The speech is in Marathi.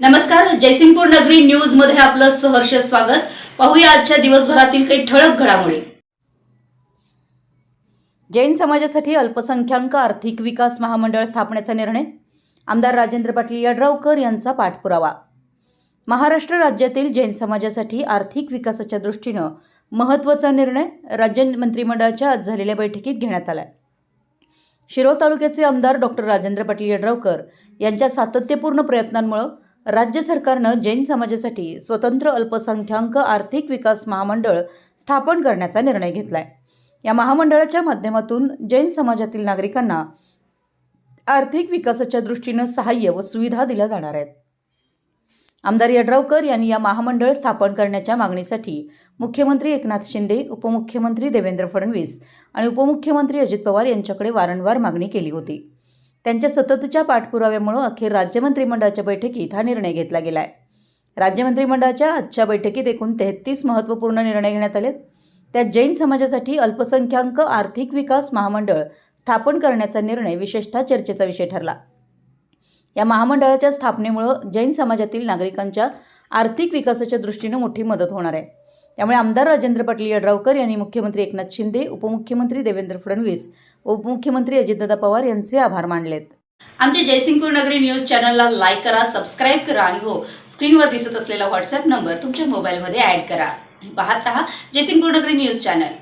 नमस्कार जयसिंगपूर नगरी न्यूजमध्ये आपलं सहर्ष स्वागत. पाहूया आजच्या दिवसभरातील काही ठळक घडामोडी. जैन समाजासाठी अल्पसंख्याक आर्थिक विकास महामंडळ स्थापण्याचा निर्णय. आमदार राजेंद्र पाटील यड्रावकर यांचा पाठपुरावा. महाराष्ट्र राज्यातील जैन समाजासाठी आर्थिक विकासाच्या दृष्टीनं महत्त्वाचा निर्णय राज्य मंत्रिमंडळाच्या आज झालेल्या बैठकीत घेण्यात आला शिरोळ तालुक्याचे आमदार डॉक्टर राजेंद्र पाटील यड्रावकर यांच्या सातत्यपूर्ण प्रयत्नांमुळं राज्य सरकारनं जैन समाजासाठी स्वतंत्र अल्पसंख्याक आर्थिक विकास महामंडळ स्थापन करण्याचा निर्णय घेतलाय. या महामंडळाच्या माध्यमातून जैन समाजातील नागरिकांना आर्थिक विकासाच्या दृष्टीनं सहाय्य व सुविधा दिल्या जाणार आहेत. आमदार यड्रावकर यांनी या महामंडळ स्थापन करण्याच्या मागणीसाठी मुख्यमंत्री एकनाथ शिंदे उपमुख्यमंत्री देवेंद्र फडणवीस आणि उपमुख्यमंत्री अजित पवार यांच्याकडे वारंवार मागणी केली होती. त्यांच्या सततच्या पाठपुराव्यामुळे अखेर राज्य मंत्रिमंडळाच्या बैठकीत हा निर्णय घेतला गेलाय. राज्य मंत्रिमंडळाच्या आजच्या बैठकीत एकूण तेहतीस महत्त्वपूर्ण निर्णय घेण्यात आलेत. त्यात जैन समाजासाठी अल्पसंख्याक आर्थिक विकास महामंडळ स्थापन करण्याचा निर्णय विशेषतः चर्चेचा विषय ठरला. या महामंडळाच्या स्थापनेमुळं जैन समाजातील नागरिकांच्या आर्थिक विकासाच्या दृष्टीनं मोठी मदत होणार आहे. त्यामुळे आमदार राजेंद्र पाटील यड्रावकर यांनी मुख्यमंत्री एकनाथ शिंदे उपमुख्यमंत्री देवेंद्र फडणवीस व उपमुख्यमंत्री अजितदादा पवार यांचे आभार मानलेत. आमच्या जयसिंगपूर नगरी न्यूज चॅनलला लाईक करा सबस्क्राईब करा आणि हो स्क्रीनवर दिसत असलेला व्हॉट्सअप नंबर तुमच्या मोबाईलमध्ये ऍड करा. पाहत रहा जयसिंगपूर नगरी न्यूज चॅनल.